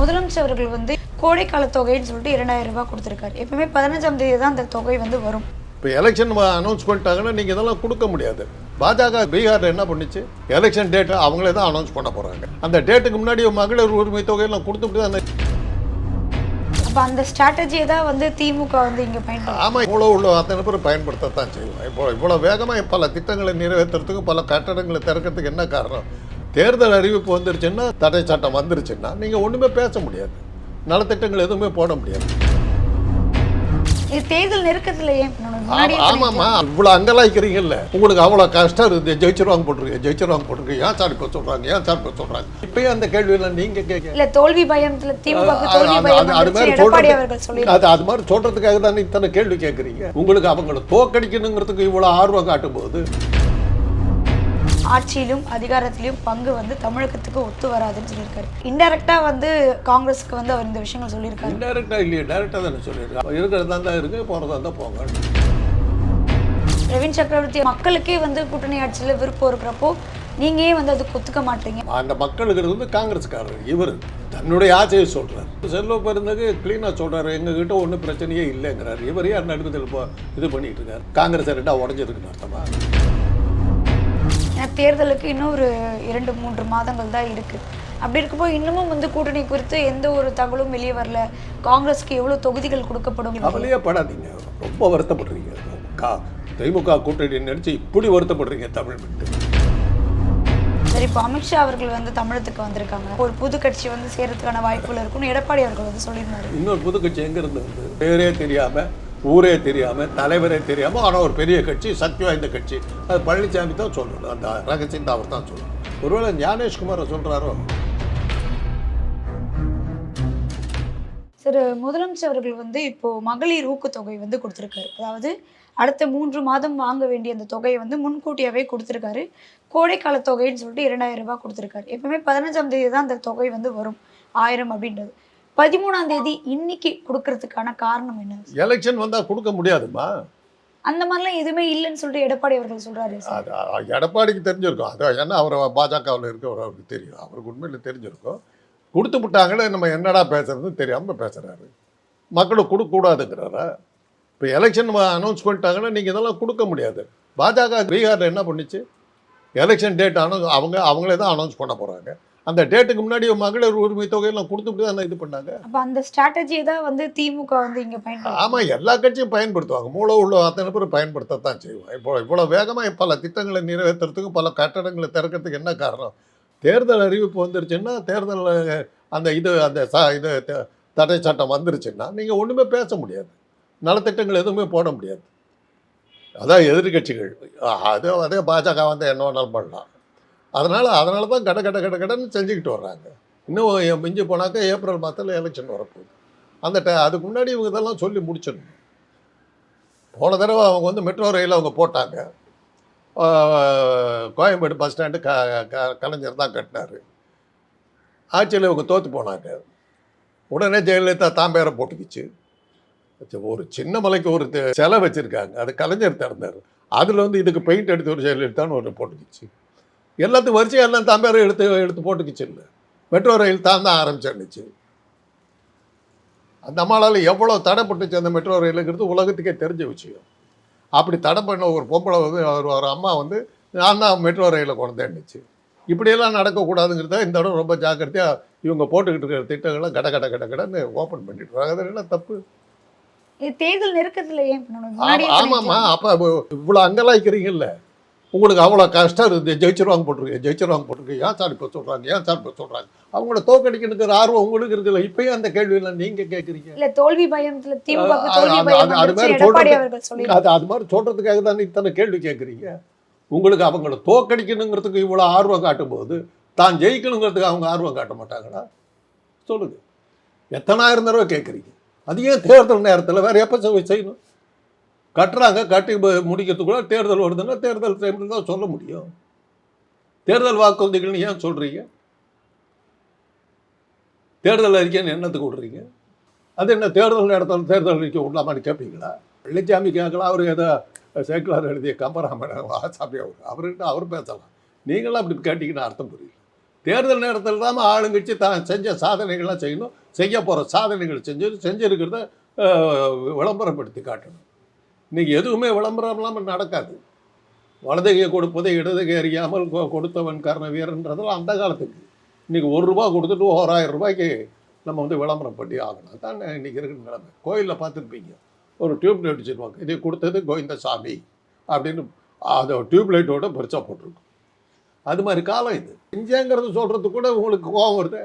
முதலமைச்சர் அவர்கள் வந்து கோடைக்கால தொகைன்னு சொல்லிட்டு இரண்டாயிரம் ரூபாய் கொடுத்துருக்காரு. எப்பவுமே பதினஞ்சாம் தேதி தான் அந்த தொகை வந்து வரும். இப்போ எலெக்ஷன் அனௌன்ஸ் பண்ணிட்டாங்கன்னா நீங்கள் இதெல்லாம் கொடுக்க முடியாது. பாஜக பீகாரில் என்ன பண்ணுச்சு? எலெக்ஷன் டேட்டை அவங்களே தான் அனௌன்ஸ் பண்ண போகிறாங்க அந்த டேட்டுக்கு முன்னாடி மகளிர் உரிமை தொகையெல்லாம் கொடுத்துட்டு அந்த அப்போ அந்த ஸ்ட்ராட்டஜியை தான் வந்து திமுக வந்து இங்கே பயன்படுத்தும் ஆமாம் இவ்வளோ உள்ள அத்தனை பேர் பயன்படுத்தத்தான் செய்வோம் இப்போ இவ்வளோ வேகமாக பல திட்டங்களை நிறைவேற்றுறதுக்கு பல கட்டடங்களை திறக்கிறதுக்கு என்ன காரணம்? தேர்தல் அறிவிப்பு வந்துருச்சுன்னா தடை சட்டம் வந்துருச்சுன்னா நீங்கள் ஒன்றுமே பேச முடியாது. நலத்திட்டங்கள் எதுவுமே போட முடியாது. தேர்தல் நெருக்கத்தில் ஏன் பண்ணணும்? முன்னாடியே ஆமாம்மா. இவ்வளோ அங்கலாய்க்கிறீங்கல்ல. உங்களுக்கு அவ்வளோ கஷ்டம் இருக்குது ஜெயிச்சிருவாங்க போட்டிருக்கீங்க ஜெயிச்சிருவாங்க போட்டிருக்கீங்க ஏன் சார் இப்போ சொல்கிறாங்க ஏன் சார் இப்போ சொல்கிறாங்க இப்பயும் அந்த கேள்வியெல்லாம் நீங்கள் கேட்க இல்ல தோல்வி பயத்துல அது- அது- மாதிரி அது அது தான் இத்தனை கேள்வி கேட்குறீங்க? உங்களுக்கு அவங்கள தோக்கடிக்கணுங்கிறதுக்கு இவ்வளோ ஆர்வம் காட்டும்போது ஆட்சியிலும் அதிகாரத்திலும் பங்கு வந்து தமிழகத்துக்கு ஒத்து வராதுன்னு சொல்லியிருக்காரு. இன்டெரக்டா வந்து காங்கிரஸுக்கு வந்து அவர் இந்த விஷயங்கள் சொல்லியிருக்காரு. இன்டெரக்டாக இல்லையே டேரெக்டாக தானே சொல்லியிருக்காங்க இருக்கிறதா தான் இருக்கு போகிறதா இருந்தால் போங்க. ரவீன் சக்கரவர்த்தி மக்களுக்கே வந்து கூட்டணி ஆட்சியில விருப்பம் இருக்கிறப்போ நீங்க ஏன் வந்து அதுக்கு ஒத்துக்க மாட்டீங்க. அந்த மக்களுக்கு வந்து காங்கிரஸ்காரர் இவர். தன்னுடைய ஆசையை சொல்றாரு. செல்வ பெருந்தகு க்ளீனாக சொல்றாரு எங்ககிட்ட ஒன்றும் பிரச்சனையே இல்லைங்கிறாரு. இவர் நடுக்கத்தில் இப்போ இது பண்ணிட்டு இருக்காரு? காங்கிரஸ் ரெண்டா உடஞ்சிருக்குன்னு அர்த்தமா? ஏன்னா தேர்தலுக்கு இன்னும் ஒரு இரண்டு மூன்று மாதங்கள் தான் இருக்கு. அப்படி இருக்கப்போ இன்னமும் வந்து கூட்டணி குறித்து எந்த ஒரு தகவலும் வெளியே வரல. காங்கிரஸ்க்கு எவ்வளவு தொகுதிகள் கொடுக்கப்படும் கவலையே படாதீங்க. ரொம்ப வருத்தப்படுறீங்க. கா திமுக கூட்டணி நினைச்சு இப்படி வருத்தப்படுறீங்க தமிழ் விட்டு சரி இப்போ அமித்ஷா அவர்கள் வந்து தமிழகத்துக்கு வந்திருக்காங்க. ஒரு புது கட்சி வந்து சேரத்துக்கான வாய்ப்புகள் இருக்குன்னு எடப்பாடி அவர்கள் வந்து சொல்லியிருந்தாரு. இன்னொரு புது கட்சி எங்கேருந்து வந்து பேரே தெரியாம ஊரே தெரியாமல் தலைவரே தெரியாமல் ஆனால் ஒரு பெரிய கட்சி சக்தி வாய்ந்த கட்சி. அது பழனிசாமி தான் சொல்லணும். அந்த ரகசியத்தை அவர் தான் சொல்லணும். ஒருவேளை ஞானேஷ்குமாரை சொல்கிறாரோ சார் முதலமைச்சர் அவர்கள் வந்து இப்போ மகளிர் ஊக்கத்தொகை வந்து கொடுத்துருக்காரு. அதாவது அடுத்த மூன்று மாதம் வாங்க வேண்டிய அந்த தொகையை வந்து முன்கூட்டியாவே கொடுத்துருக்காரு. கோடைக்கால தொகைன்னு சொல்லிட்டு இரண்டாயிரம் ரூபாய் கொடுத்துருக்காரு. எப்பவுமே பதினஞ்சாம் தேதி தான் அந்த தொகை வந்து வரும். ஆயிரம் அப்படின்றது. பதிமூணாம் தேதி இன்னைக்கு கொடுக்கறதுக்கான காரணம் என்ன? எலெக்ஷன் வந்தா கொடுக்க முடியாதுமா? அந்த மாதிரிலாம் எதுவுமே இல்லைன்னு சொல்லிட்டு எடப்பாடி அவர்கள் சொல்றாரு. அது எடப்பாடிக்கு தெரிஞ்சிருக்கும். அது ஏன்னா அவர் பாஜகவில் இருக்கவர் அவருக்கு தெரியும். அவருக்கு உண்மையில் தெரிஞ்சிருக்கும். கொடுத்து விட்டாங்களே நம்ம என்னடா பேசுறதுன்னு தெரியாமல் பேசுகிறாரு மக்களுக்கு கொடுக்கக்கூடாதுங்கிறாரா? இப்போ எலெக்ஷன் அனௌன்ஸ் பண்ணிட்டாங்கன்னா நீங்கள் இதெல்லாம் கொடுக்க முடியாது. பாஜக பீகாரில் என்ன பண்ணுச்சு? எலெக்ஷன் டேட் அனௌன்ஸ் அவங்க அவங்களே தான் அனௌன்ஸ் பண்ண போகிறாங்க அந்த டேட்டுக்கு முன்னாடி மகளிர் உரிமை தொகையெல்லாம் கொடுத்துட்டு தானே இது பண்ணாங்க. அப்ப அந்த ஸ்ட்ராட்டஜியை தான் வந்து திமுக வந்து இங்க பயன்படுத்தும் ஆமாம் எல்லா கட்சியும் பயன்படுத்துவாங்க. மூளை உள்ள அத்தனை பேர் பயன்படுத்தத்தான் செய்வோம். இப்போ இவ்வளோ வேகமாக பல திட்டங்களை நிறைவேற்றுறதுக்கு பல கட்டடங்களை திறக்கிறதுக்கு என்ன காரணம்? தேர்தல் அறிவிப்பு வந்துருச்சுன்னா தேர்தல் அந்த இது அந்த ச இது தடை சட்டம் வந்துருச்சுன்னா நீங்கள் ஒன்றுமே பேச முடியாது. நலத்திட்டங்கள் எதுவுமே போட முடியாது. அதான் எதிர்கட்சிகள். அது அதே பாஜக வந்து என்ன வேணாலும் பண்ணலாம். அதனால் அதனால தான் கட கட கட கடன்னு செஞ்சுக்கிட்டு வர்றாங்க. இன்னும் மிஞ்சி போனாக்கா ஏப்ரல் மாதத்தில் எலெக்ஷன் வரப்போகுது. அந்த ட அதுக்கு முன்னாடி இவங்க இதெல்லாம் சொல்லி முடிச்சிடணும். போன தடவை அவங்க வந்து மெட்ரோ ரயில் அவங்க போட்டாங்க. கோயம்பேடு பஸ் ஸ்டாண்டு க க- கலைஞர் தான் கட்டினார். ஆட்சியில் இவங்க தோற்று போனாங்க. உடனே ஜெயலலிதா தான் பேரை போட்டுக்கிச்சு ஒரு சின்ன மலைக்கு ஒரு செலை சிலை வச்சுருக்காங்க. அது கலைஞர் திறந்தார். அதில் வந்து இதுக்கு பெயிண்ட் எடுத்து ஒரு ஜெயலலிதான்னு ஒரு போட்டுக்கிச்சு. எல்லாத்துக்கும் வரிசையாக எல்லாம் தான் பேரை எடுத்து எடுத்து போட்டுக்கிச்சு. இல்லை மெட்ரோ ரயில் தான் தான் ஆரம்பிச்சிருந்துச்சு. அந்த அம்மாளால் எவ்வளோ தடைப்பட்டுச்சு அந்த மெட்ரோ ரயிலுங்கிறது உலகத்துக்கே தெரிஞ்ச விஷயம். அப்படி தடை பண்ண ஒரு பொம்பளை வந்து ஒரு ஒரு அம்மா வந்து நான் தான் மெட்ரோ ரயிலில் வந்துச்சு இப்படியெல்லாம் நடக்கக்கூடாதுங்கிறத இந்த தடவை ரொம்ப ஜாக்கிரதையாக இவங்க போட்டுக்கிட்டு இருக்கிற திட்டங்கள்லாம் கட கட கட கடன்னு ஓப்பன் பண்ணிட்டு அது என்ன தப்பு? தேர்தல் நெருக்கத்துல ஏன் பண்ணணும்? ஆமா- முன்னாடியே ஆமாம்மா அப்போ இவ்வளோ அங்கலாய்க்கிறீங்கல்ல. உங்களுக்கு அவ்வளோ கஷ்டம் இருக்குது ஜெயிச்சிருவாங்க போட்டிருக்கீங்க ஜெயிச்சிருவாங்க போட்டிருக்கீங்க ஏன் சார் இப்போ சொல்கிறாங்க ஏன் சார் இப்போ சொல்கிறாங்க அவங்கள தோக்கடிக்கணுங்கிற ஆர்வம் உங்களுக்கு இருக்குல்ல. இப்பயும் அந்த கேள்வியெல்லாம் நீங்கள் கேட்குறீங்க இல்ல தோல்வி பயத்துல அது- மாதிரி சொல்லி அது அது மாதிரி சொல்கிறதுக்காக தானே இத்தனை கேள்வி கேட்குறீங்க உங்களுக்கு அவங்கள தோக்கடிக்கணுங்கிறதுக்கு இவ்வளோ ஆர்வம் காட்டும்போது தான் ஜெயிக்கணுங்கிறதுக்கு அவங்க ஆர்வம் காட்ட மாட்டாங்களா? சொல்லுங்க. எத்தனாயிரம் தடவை கேட்குறீங்க அது ஏன் தேர்தல் நேரத்தில் வேறு எப்போ செய்~ செய்யணும்? கட்டுறாங்க கட்டி முடிக்கிறதுக்குள்ள தேர்தல் வருதுன்னா தேர்தல் டைமில் தான் சொல்ல முடியும். தேர்தல் வாக்குறுதிகள்னு ஏன் சொல்கிறீங்க தேர்தல் அறிக்கைன்னு என்னத்துக்கு விடுறீங்க? அது என்ன தேர்தல் நேரத்தில் தேர்தல் அறிக்கை விடலாமான்னு கேட்பீங்களா? வெள்ளிச்சாமி கேட்கலாம் அவர் ஏதோ சேக்கலார் எழுதிய கம்பராமன் வாசாமி அவர் அவர்கிட்ட அவர் பேசலாம். நீங்களாம் அப்படி கேட்டிங்கன்னா அர்த்தம் புரியல. தேர்தல் நேரத்தில் தான் ஆளுங்கட்சி தான் செஞ்ச சாதனைகள்லாம் செய்யணும். செய்ய போகிற சாதனைகள் செஞ்சு செஞ்சிருக்கிறத விளம்பரப்படுத்தி காட்டணும். இன்னைக்கு எதுவுமே விளம்பரம் இல்லாமல் நடக்காது. வலதுகை கொடுப்பதை இடதுகை அறியாமல் கொடுத்தவன் கர்ண வீரன்றதெல்லாம் அந்த காலத்துக்கு. இன்னைக்கு ஒரு ரூபா கொடுத்துட்டு ஓராயிரம் ரூபாய்க்கு நம்ம வந்து விளம்பரம் பண்ணி ஆகணும். அதான் இன்றைக்கி இருக்கிற நிலைமை. கோயிலில் பார்த்துருப்பீங்க. ஒரு டியூப் லைட் வச்சுருவாங்க இதை கொடுத்தது கோவிந்தசாமி அப்படின்னு அதை டியூப் லைட்டோட பெருசாக போட்டிருக்கும். அது மாதிரி காலம் இது. செஞ்சேங்கிறது சொல்கிறது கூட உங்களுக்கு கோபம் வருது.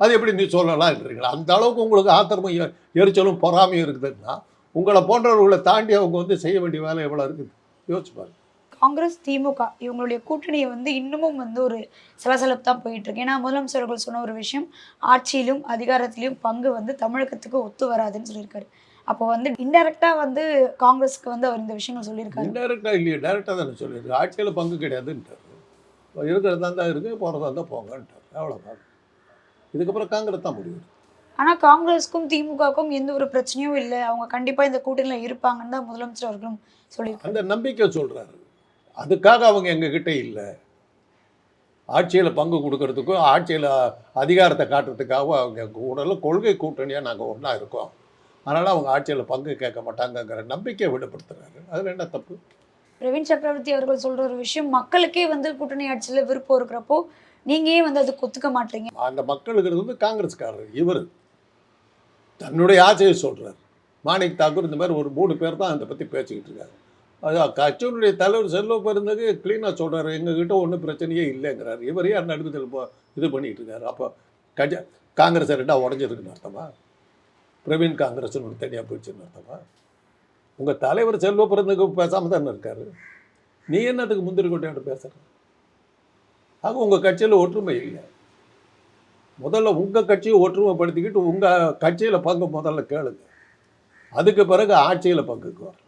அது எப்படி நீ சொல்லலாம் இருக்கிறீங்களா அந்த அளவுக்கு உங்களுக்கு ஆத்திரமும் எரிச்சலும் பொறாமையும் இருக்குதுன்னா உங்களை போன்றவர்களை தாண்டி அவங்க வந்து செய்ய வேண்டிய வேலை எவ்வளோ இருக்குது? யோசிச்சு பாருங்க. காங்கிரஸ் திமுக இவங்களுடைய கூட்டணியை வந்து இன்னமும் வந்து ஒரு சலசலப்பு தான் போயிட்டு இருக்கு. ஏன்னா முதலமைச்சர் அவர்கள் சொன்ன ஒரு விஷயம் ஆட்சியிலும் அதிகாரத்திலும் பங்கு வந்து தமிழகத்துக்கு ஒத்து வராதுன்னு சொல்லியிருக்காரு. அப்போ வந்து இன்டெரக்டா வந்து காங்கிரஸ்க்கு வந்து அவர் இந்த விஷயங்கள் சொல்லியிருக்காரு. இன்டெரக்டாக இல்லையே டேரெக்டாக தானே சொல்லியிருக்கு ஆட்சியில் பங்கு கிடையாதுன்ட்டார். இருக்கிறதா இருந்தால் இருக்குது போகிறதா இருந்தால் போங்கன்ட்டார். அவ்வளோதான் இதுக்கப்புறம் காங்கிரஸ் தான் முடிவு ஆனா காங்கிரஸ்க்கும் திமுகவுக்கும் எந்த ஒரு பிரச்சனையும் இல்லை. அவங்க கண்டிப்பா இந்த கூட்டணியில இருப்பாங்கன்னு தான் முதலமைச்சர் அவர்களும் சொல்லியிருக்காரு அந்த நம்பிக்கை சொல்கிறாரு அதுக்காக அவங்க எங்ககிட்ட இல்லை. ஆட்சியில் பங்கு கொடுக்கறதுக்கும் ஆட்சியில் அதிகாரத்தை காட்டுறதுக்காக அவங்க கூடல கொள்கை கூட்டணியாக நாங்கள் ஒன்றா இருக்கோம். அதனால் அவங்க ஆட்சியில் பங்கு கேட்க மாட்டாங்கங்கிற நம்பிக்கையை விடுபடுத்துறாரு. அதில் என்ன தப்பு? பிரவீன் சக்கரவர்த்தி அவர்கள் சொல்ற ஒரு விஷயம் மக்களுக்கே வந்து கூட்டணி ஆட்சியில விருப்பம் இருக்கிறப்போ நீங்க ஏன் வந்து அதுக்கு ஒத்துக்க மாட்டீங்க? அந்த மக்களுக்கு வந்து காங்கிரஸ்காரர் இவர். தன்னுடைய ஆசையை சொல்கிறார் மாணிக் தாக்கூர் இந்த மாதிரி ஒரு மூணு பேர் தான் அதை பற்றி பேசிக்கிட்டு இருக்காரு. அது கட்சியினுடைய தலைவர் செல்வ பெருந்தகு க்ளீனாக சொல்கிறாரு எங்ககிட்ட ஒன்றும் பிரச்சனையே இல்லைங்கிறார். இவர் யார் நடுவில் இப்போ இது பண்ணிக்கிட்டு இருக்காரு? அப்போ கட்சி காங்கிரஸ் ரெண்டாக உடஞ்சிருக்குன்னு அர்த்தமா? பிரவீன் காங்கிரஸ்னு ஒன்று தனியாக போயிடுச்சுன்னு அர்த்தமா? உங்கள் தலைவர் செல்வ பிறந்துக்கு பேசாமல் தானே இருக்காரு. நீ என்னத்துக்கு முந்திரி கொட்டையோட பேசுகிற ஆக உங்கள் கட்சியில் ஒற்றுமை இல்லை. முதல்ல உங்கள் கட்சியை ஒற்றுமைப்படுத்திக்கிட்டு உங்கள் கட்சியில் பங்கு முதல்ல கேளுங்க. அதுக்கு பிறகு ஆட்சியில் பங்குக்கு. வரும்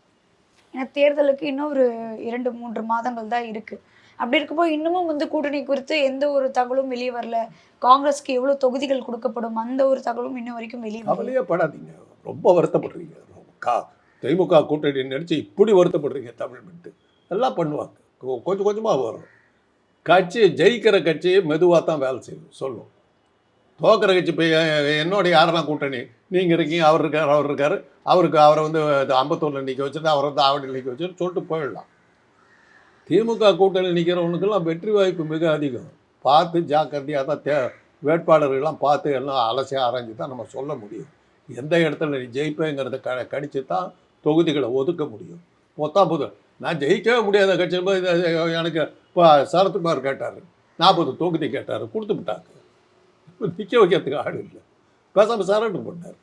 ஏன்னா தேர்தலுக்கு இன்னும் ஒரு இரண்டு மூன்று மாதங்கள் தான் இருக்கு. அப்படி இருக்கும்போது இன்னமும் வந்து கூட்டணி குறித்து எந்த ஒரு தகவலும் வெளியே வரல. காங்கிரஸ்க்கு எவ்வளவு தொகுதிகள் கொடுக்கப்படும் அந்த ஒரு தகவலும் இன்னும் வரைக்கும் வெளியே கவலையே படாதீங்க. ரொம்ப வருத்தப்படுறீங்க. கா திமுக கூட்டணி நினச்சி இப்படி வருத்தப்படுறீங்க தமிழ் மின்ட்டு எல்லாம் பண்ணுவாங்க. கொஞ்சம் கொஞ்சமாக வரும். கட்சி ஜெயிக்கிற கட்சி மெதுவாக தான் வேலை செய்யும். சொல்லும் தோக்கிற கட்சி இப்போ என்னோட யாரெல்லாம் கூட்டணி? நீங்கள் இருக்கீங்க அவர் இருக்கார் அவர் இருக்கார். அவருக்கு அவரை வந்து அம்பத்தூரில் நிற்க வச்சுட்டு அவரை வந்து ஆவடியில் நிற்க வச்சுட்டு சொல்லிட்டு போயிடலாம். திமுக கூட்டணி நிற்கிறவனுக்கெல்லாம் வெற்றி வாய்ப்பு மிக அதிகம். பார்த்து ஜாக்கிரதையாக தான் தே வேட்பாளர்கள்லாம் பார்த்து எல்லாம் அலசி ஆராய்ஞ்சு தான் நம்ம சொல்ல முடியும். எந்த இடத்துல நீ ஜெயிப்பேங்கிறத க கணிச்சு தான் தொகுதிகளை ஒதுக்க முடியும். மொத்தம் புது நான் ஜெயிக்கவே முடியாத கட்சி போய் எனக்கு இப்போ சரத்குமார் கேட்டார் நாற்பது தொகுதி கேட்டார் கொடுத்து விட்டாங்க. நிற்க வைக்கிறதுக்கு ஆள் இல்லை. பேசாமல் சரண்டர் பண்ணார்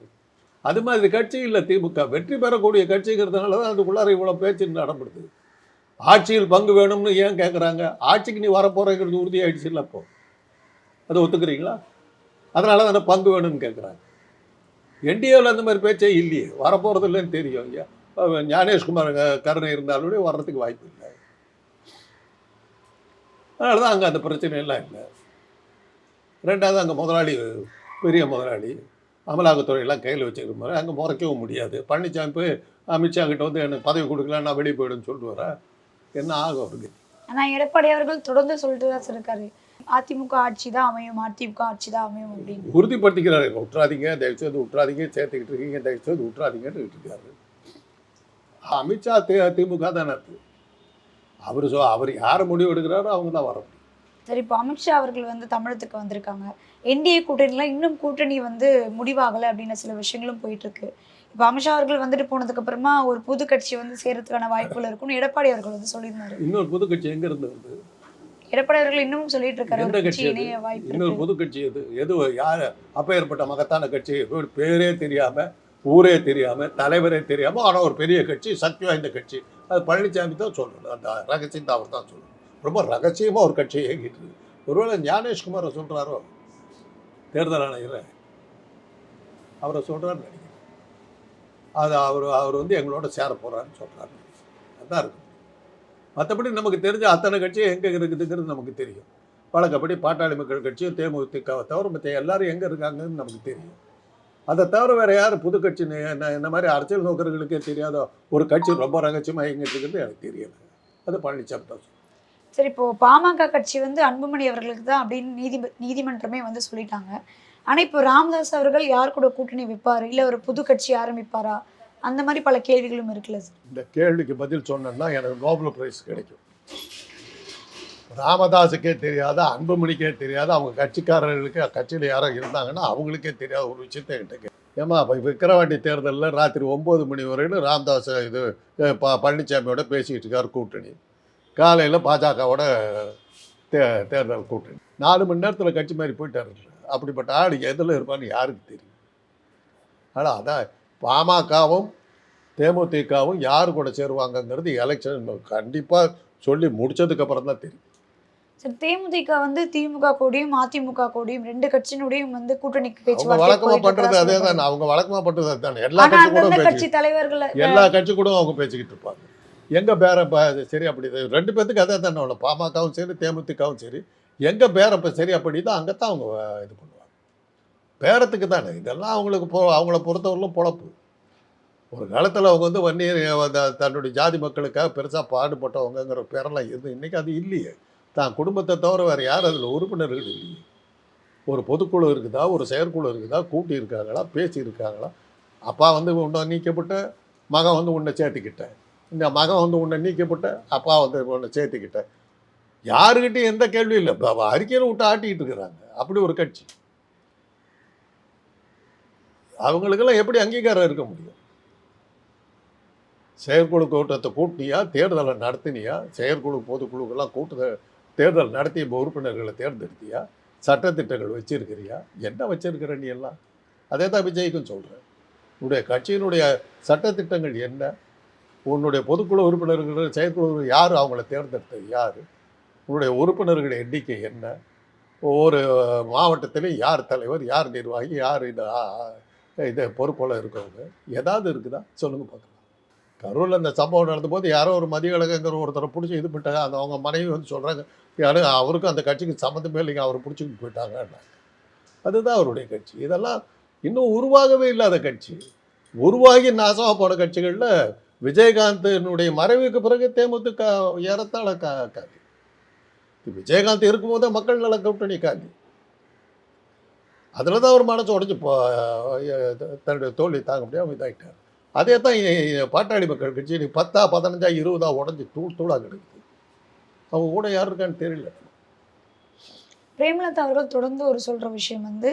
அது மாதிரி கட்சி இல்லை திமுக வெற்றி பெறக்கூடிய கட்சிங்கிறதுனால தான் அதுக்குள்ளார இவ்வளோ பேச்சு நடப்படுது ஆட்சியில் பங்கு வேணும்னு ஏன் கேட்குறாங்க ஆட்சிக்கு நீ வரப்போகிறங்கிறது உறுதியாயிடுச்சு இல்லை அப்போ. அதை ஒத்துக்கிறீங்களா? அதனால தானே பங்கு வேணும்னு கேட்குறாங்க என்டிஏவில் அந்த மாதிரி பேச்சே இல்லையே. வரப்போகிறது இல்லைன்னு தெரியும் ஐயா. ஞானேஷ்குமார் கருணை இருந்தாலுடைய வர்றதுக்கு வாய்ப்பு இல்லை. அதனால தான் அங்கே அந்த பிரச்சனையெல்லாம் இல்லை. ரெண்டாவது அங்கே முதலாளி பெரிய முதலாளி அமலாக்கத்துறையெல்லாம் கையில் வச்சுக்கிற மாதிரி அங்கே முறைக்கவும் முடியாது. பழனிசாமி போய் அமித்ஷா கிட்ட வந்து எனக்கு பதவி கொடுக்கல நான் வெளியே போயிடுன்னு சொல்லிட்டு வரேன் என்ன ஆகும் அவருக்கு? ஆனா எடப்பாடி அவர்கள் தொடர்ந்து சொல்லிட்டு தான் இருக்காரு. அதிமுக ஆட்சி தான் அமையும் அதிமுக ஆட்சி தான் அமையும் அப்படின்னு. உறுதிப்படுத்திக்கிறாரு. விட்றாதீங்க தயவுசெய்து விட்றாதீங்க சேர்த்துக்கிட்டு இருக்கீங்க தயவுசெய்து விட்றாதீங்கன்னு இருக்காரு அமித்ஷா தி திமுக தானே அவர் சொ அவர் யார் முடிவு எடுக்கிறாரோ அவங்க தான் வர முடியும் சரி இப்போ அமித்ஷா அவர்கள் வந்து தமிழகத்துக்கு வந்திருக்காங்க. என்டிஏ கூட்டணிலாம் இன்னும் கூட்டணி வந்து முடிவாகலை அப்படின்னு சில விஷயங்களும் போயிட்டு இருக்கு இப்போ அமித்ஷா அவர்கள் வந்துட்டு போனதுக்கு அப்புறமா ஒரு புது கட்சி வந்து சேரத்துக்கான வாய்ப்புகள் இருக்கும்னு எடப்பாடி அவர்கள் வந்து சொல்லியிருந்தாரு. இன்னொரு புது கட்சி எங்க இருந்து வருது? எடப்பாடி அவர்கள் இன்னமும் சொல்லிட்டு இருக்காரு எந்த கட்சி கட்சி அது? இணைய வாய்ப்பு இன்னொரு இருக்கு புது கட்சி எது? எது யார்? அப்பேற்பட்ட மகத்தான கட்சி ஒரு பேரே தெரியாம ஊரே தெரியாம தலைவரே தெரியாம ஆனா ஒரு பெரிய கட்சி சக்தி வாய்ந்த கட்சி. அது பழனிசாமி தான் சொல்லணும். அந்த ரகசியம் தான் அவர் தான் சொல்லணும். ரொம்ப ரகசியமாக ஒரு கட்சியை இயங்கிட்டு இருக்கு. ஒருவேளை ஞானேஷ்குமாரை சொல்கிறாரோ தேர்தல் ஆணையர் அவரை சொல்றாரு நினைக்கிறேன். அது அவர் அவர் வந்து எங்களோட சேர போகிறாருன்னு சொல்கிறாரு அதான் இருக்கு. மற்றபடி நமக்கு தெரிஞ்ச அத்தனை கட்சியும் எங்கே இருக்குதுங்கிறது நமக்கு தெரியும். வழக்கப்படி பாட்டாளி மக்கள் கட்சியும் தேமுதிகவை தவிர மற்ற எல்லாரும் எங்கே இருக்காங்கன்னு நமக்கு தெரியும். அதை தவிர வேறு யார் புது கட்சி என்ன இந்த மாதிரி அரசியல் நோக்கர்களுக்கே தெரியாத ஒரு கட்சி ரொம்ப ரகசியமாக எங்கிட்டு இருக்கிறது எனக்கு தெரியல. அது பழனிசாமி தான் சரி இப்போது பாமக கட்சி வந்து அன்புமணி அவர்களுக்கு தான் அப்படின்னு நீதி நீதிமன்றமே வந்து சொல்லிட்டாங்க. ஆனால் இப்போ ராமதாஸ் அவர்கள் யார் கூட கூட்டணி வைப்பார்? இல்லை ஒரு புது கட்சி ஆரம்பிப்பாரா? அந்த மாதிரி பல கேள்விகளும் இருக்குல்ல சார். இந்த கேள்விக்கு பதில் சொன்னேன்னா எனக்கு நோபல் பிரைஸ் கிடைக்கும். ராமதாஸுக்கே தெரியாத அன்புமணிக்கே தெரியாத அவங்க கட்சிக்காரர்களுக்கு கட்சியில் யாரோ இருந்தாங்கன்னா அவங்களுக்கே தெரியாத ஒரு விஷயத்தை என்கிட்ட ஏமா இப்போ விக்கிரவாண்டி தேர்தலில் ராத்திரி ஒம்பது மணி வரையிலும் ராமதாஸ் இது ப பழனிசாமியோட பேசிக்கிட்டு இருக்கார் கூட்டணி. காலையில் பாஜகவோட தே தேர்தல் கூட்டணி. நாலு மணி நேரத்தில் கட்சி மாதிரி போயிட்டாரு. அப்படிப்பட்ட ஆள் எதில் இருப்பான்னு யாருக்கு தெரியும்? ஆனால் அதான் பாமகவும் தேமுதிகவும் யார் கூட சேருவாங்கங்கிறது எலெக்ஷன் கண்டிப்பாக சொல்லி முடிச்சதுக்கு அப்புறம் தான் தெரியும். சரி தேமுதிக வந்து திமுக கூடயும் அதிமுக கூடயும் ரெண்டு கட்சியினுடையும் வந்து கூட்டணிக்கு பேச்சுவார்த்தை வழக்கமா பண்றது அதே. தான் அவங்க வழக்கமா பண்றது அதுதானே. எல்லா கட்சி கூட கட்சி தலைவர்களை எல்லா கட்சி கூட அவங்க பேசிக்கிட்டு இருப்பாங்க. எங்கள் பேர ப- சரி அப்படி ரெண்டு பேர்த்துக்கு அதே தானே உள்ள பாமகவும் சரி தேமுதிகவும் சரி எங்கள் பேரப்ப சரி அப்படி தான் அங்கத்தான் அவங்க இது பண்ணுவாங்க. பேரத்துக்கு தானே இதெல்லாம் அவங்களுக்கு பொ அவங்கள பொறுத்தவரையிலும் பொழப்பு. ஒரு காலத்தில் அவங்க வந்து வன்னியர் தன்னுடைய ஜாதி மக்களுக்காக பெருசாக பாடுபட்டவங்கங்கிற பேரெல்லாம் இருந்து இன்றைக்கி அது இல்லையே. தான் குடும்பத்தை தவிர வேறு யார் அதில் உறுப்பினர்கள் இல்லையே. ஒரு பொதுக்குழு இருக்குதா ஒரு செயற்குழு இருக்குதா கூட்டி இருக்காங்களா பேசி இருக்காங்களா? அப்பா வந்து உன்னை நீக்கப்பட்ட மகன் வந்து உன்னை சேர்த்துக்கிட்டேன் இந்த மகன் வந்து உன்னை நீக்கப்பட்ட அப்பா வந்து உன்னை சேர்த்துக்கிட்டேன் யாருக்கிட்டையும் எந்த கேள்வியும் இல்லை. அறிக்கையில் விட்டு ஆட்டிக்கிட்டு இருக்கிறாங்க. அப்படி ஒரு கட்சி. அவங்களுக்கெல்லாம் எப்படி அங்கீகாரம் இருக்க முடியும்? செயற்குழு கூட்டத்தை கூட்டினியா? தேர்தலை நடத்தினியா? செயற்குழு பொதுக்குழுக்கெல்லாம் கூட்டத்தை தேர்தல் நடத்திய உறுப்பினர்களை தேர்ந்தெடுத்தியா? சட்டத்திட்டங்கள் வச்சிருக்கிறியா? என்ன வச்சிருக்கிற நீ எல்லாம்? அதே தான் விஜய்க்கும் சொல்கிறேன் உன்னுடைய கட்சியினுடைய சட்டத்திட்டங்கள் என்ன? உன்னுடைய பொதுக்குழு உறுப்பினர்கள் செயற்குழு யார்? அவங்கள தேர்ந்தெடுத்தது யார்? உன்னுடைய உறுப்பினர்கள் எண்ணிக்கை என்ன? ஒவ்வொரு மாவட்டத்திலையும் யார் தலைவர் யார் நிர்வாகி யார் இந்த இதை இது பொறுப்போல இருக்கவங்க? ஏதாவது இருக்குதா? சொல்லுங்கள் பார்க்கலாம். கரூரில் இந்த சம்பவம் நடந்தபோது யாரோ ஒரு மதியழகங்கிற ஒருத்தரை பிடிச்சி இது பண்ணிட்டாங்க. அந்த அவங்க மனைவி வந்து சொல்கிறாங்க யாரும் அவருக்கும் அந்த கட்சிக்கு சம்மந்தமே இல்லைங்க அவர் பிடிச்சிக்கிட்டு போயிட்டாங்கன்னாங்க அதுதான் அவருடைய கட்சி. இதெல்லாம் இன்னும் உருவாகவே இல்லாத கட்சி. உருவாகி நாசமாக போன கட்சிகளில் விஜயகாந்தினுடைய மறைவுக்கு பிறகு தேமுதிக ஏறத்தாழ கா காலி. விஜயகாந்த் இருக்கும்போது மக்கள் நல கூட்டணி காலி. அதில் தான் அவர் மனசு உடஞ்சி போ தன்னுடைய தோல்வி தாங்க முடியாமல் இதாகிட்டார் அதே தான் பாட்டாளி மக்கள் கட்சி இன்னைக்கு பத்தா பதினஞ்சா இருபதா உடஞ்சி தூள் தூளாக கிடக்குது. அவங்க கூட யார் இருக்கான்னு தெரியல. பிரேமலதா அவர்கள் தொடர்ந்து ஒரு சொல்ற விஷயம் வந்து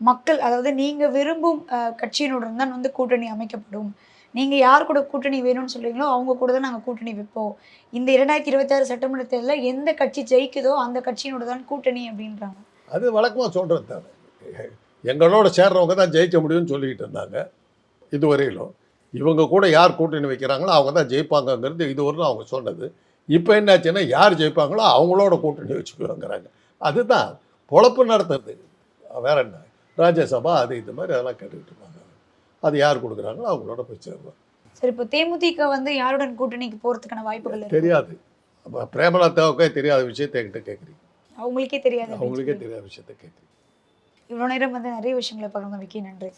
மக்கள் அதாவது நீங்க விரும்பும் கட்சியினுடன் தான் வந்து கூட்டணி அமைக்கப்படும். நீங்க யார் கூட கூட்டணி வேணும்னு சொல்றீங்களோ அவங்க கூட தான் நாங்க கூட்டணி வைப்போம். இந்த இரண்டாயிரத்தி இருபத்தாறு சட்டமன்ற தேர்தலில் எந்த கட்சி ஜெயிக்குதோ அந்த கட்சியினோட தான் கூட்டணி அப்படின்றாங்க. அது வழக்கமாக சொல்கிறது தான். எங்களோட சேர்றவங்க தான் ஜெயிக்க முடியும்னு சொல்லிக்கிட்டு இருந்தாங்க. இதுவரையிலும். இவங்க கூட யார் கூட்டணி வைக்கிறாங்களோ அவங்க தான் ஜெயிப்பாங்கங்கிறது இதுவரையும் அவங்க சொன்னது. இப்போ என்னாச்சுன்னா யார் ஜெயிப்பாங்களோ அவங்களோட கூட்டணி வச்சுக்குவாங்கிறாங்க அதுதான் பொழப்பு நடத்துறது. வேற என்ன? ராஜ்யசபா அது இது மாதிரி அதெல்லாம் கேட்டுக்கிட்டு இருப்பாங்க. அது யார் கொடுக்குறாங்களோ அவங்களோட போய் சேருவாங்க. சரி இப்போ தேமுதிக வந்து யாருடன் கூட்டணிக்கு போறதுக்கான வாய்ப்புகள் தெரியாது. அப்போ பிரேமலதாவுக்கே தெரியாத விஷயத்தை என்கிட்ட கேட்குறீங்க அவங்களுக்கே தெரியாது அவங்களுக்கே. தெரியாத விஷயத்தை கேட்குறீங்க இவ்வளவு நேரம் வந்து நிறைய விஷயங்களை பகிர்ந்து வைக்க நன்றி.